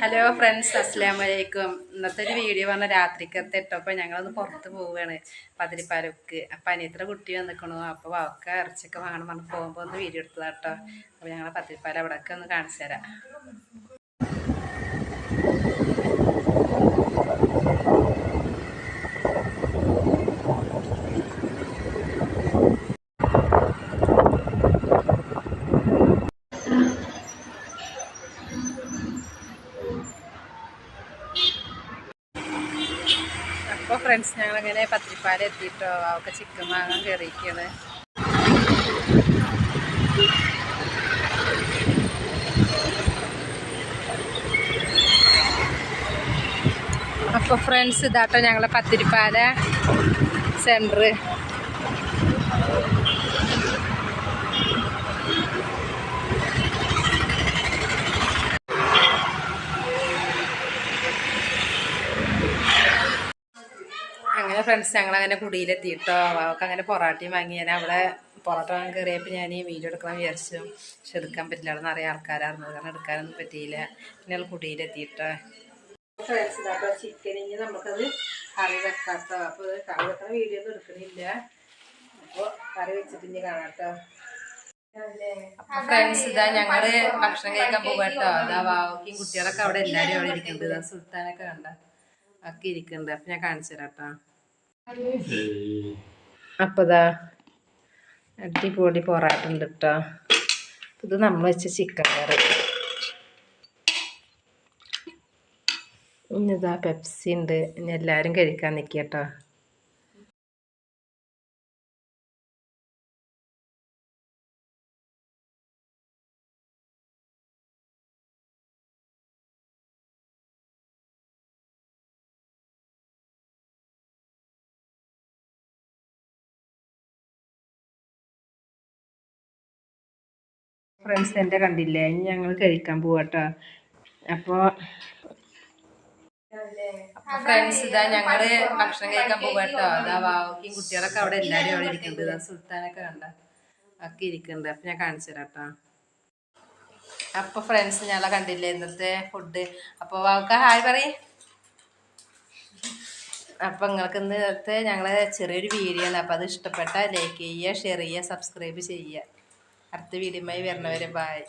Hello friends അസ്സാം വലൈക്കും ഇന്നത്തെ ഒരു വീഡിയോ പറഞ്ഞ രാത്രിക്കത്തെ ഇട്ടോ അപ്പോൾ ഞങ്ങളൊന്ന് പുറത്ത് പോവുകയാണ് പതിരിപ്പാലൊക്കെ അപ്പം അനിയത്ര കുട്ടി വന്നിക്കണു. അപ്പോൾ വാക്ക ഇറച്ചിയൊക്കെ വാങ്ങണം പറഞ്ഞ് പോകുമ്പോൾ ഒന്ന് വീഡിയോ എടുത്തതാട്ടോ അപ്പോൾ ഞങ്ങളെ പതിരിപ്പാല അവിടെയൊക്കെ ഒന്ന് കാണിച്ചു തരാം. ഫ്രണ്ട്സ് ഞങ്ങളങ്ങനെ പത്തിരിപ്പാല എത്തിയിട്ടോ അവൾക്ക് ചിക്കൻ വാങ്ങാൻ കയറിയിരിക്കുന്നത് അപ്പോൾ ഫ്രണ്ട്സ് ഇതാട്ടോ ഞങ്ങളെ പത്തിരിപ്പാല സെന്റർ അങ്ങനെ ഫ്രണ്ട്സ് ഞങ്ങൾ അങ്ങനെ കുടിയിലെത്തിയിട്ടോ അവൾക്ക് അങ്ങനെ പൊറാട്ടയും വാങ്ങി ഞാൻ അവിടെ പൊറോട്ട വാങ്ങാൻ കയറിയപ്പോൾ ഞാൻ ഈ വീഡിയോ എടുക്കണം വിചാരിച്ചു. പക്ഷെ എടുക്കാൻ പറ്റില്ല. അവിടെ നിറയെ ആൾക്കാരായിരുന്നു. കാരണം എടുക്കാനൊന്നും പറ്റിയില്ല. പിന്നെ അവൾ കുടിയിലെത്തിയിട്ടോ. ഫ്രണ്ട്സ് അപ്പോൾ ചിക്കൻ ഇനി നമുക്കത് കറി വെക്കാട്ടോ. അപ്പോൾ കറി വെക്കണ വീഡിയോ ഒന്നും എടുക്കണില്ല. അപ്പോൾ കറി വെച്ചിട്ട് ഇനി കാണാട്ടോ. ഫ്രണ്ട്സ് ഇതാ ഞങ്ങൾ ഭക്ഷണം കഴിക്കാൻ പോകട്ടോ അതാ വാവക്കും കുട്ടികളൊക്കെ അവിടെ എല്ലാരും അവിടെ ഇരിക്കുന്നുണ്ട്. ഇതാ സുൽത്താനൊക്കെ കണ്ട ഒക്കെ ഇരിക്കുന്നുണ്ട്. അപ്പൊ ഞാൻ കാണിച്ചു തരാം കേട്ടോ. അപ്പൊ ഇതാ അടിപൊളി പൊറാട്ട ഉണ്ട് കേട്ടോ ഇത് നമ്മൾ വെച്ച ചിക്കൻ കറി ഇന്നിതാ പെപ്സി ഉണ്ട്. ഇനി എല്ലാരും കഴിക്കാൻ നിൽക്കട്ടോ ഫ്രണ്ട്സ് എന്റെ കണ്ടില്ലേ? ഇനി ഞങ്ങൾ കഴിക്കാൻ പോവാട്ടോ. അപ്പോൾ ഫ്രണ്ട്സ് ഇതാ ഞങ്ങൾ ഭക്ഷണം കഴിക്കാൻ പോവാട്ടോ. അതാ വാവക്കും കുട്ടികളൊക്കെ അവിടെ എല്ലാരും അവിടെ ഇരിക്കുന്നുണ്ട്. ഇതാ സുൽത്താനൊക്കെ കണ്ട. ഒക്കെ ഇരിക്കുന്നുണ്ട്. അപ്പൊ ഞാൻ കാണിച്ചു തരാട്ടോ അപ്പൊ ഫ്രണ്ട്സ് ഞങ്ങളെ കണ്ടില്ലേ ഇന്നത്തെ ഫുഡ് അപ്പൊ വാവക്ക ഹായ് പറയേ. അപ്പൊ നിങ്ങൾക്ക് ഇന്നത്തെ ഞങ്ങളെ ചെറിയൊരു വീഡിയോ ആണ്. അപ്പൊ അത് ഇഷ്ടപ്പെട്ട ലൈക്ക് ചെയ്യുക ഷെയർ ചെയ്യുക സബ്സ്ക്രൈബ് ചെയ്യുക. അടുത്ത വീഡിയോയുമായി വരണവരെ ബായ്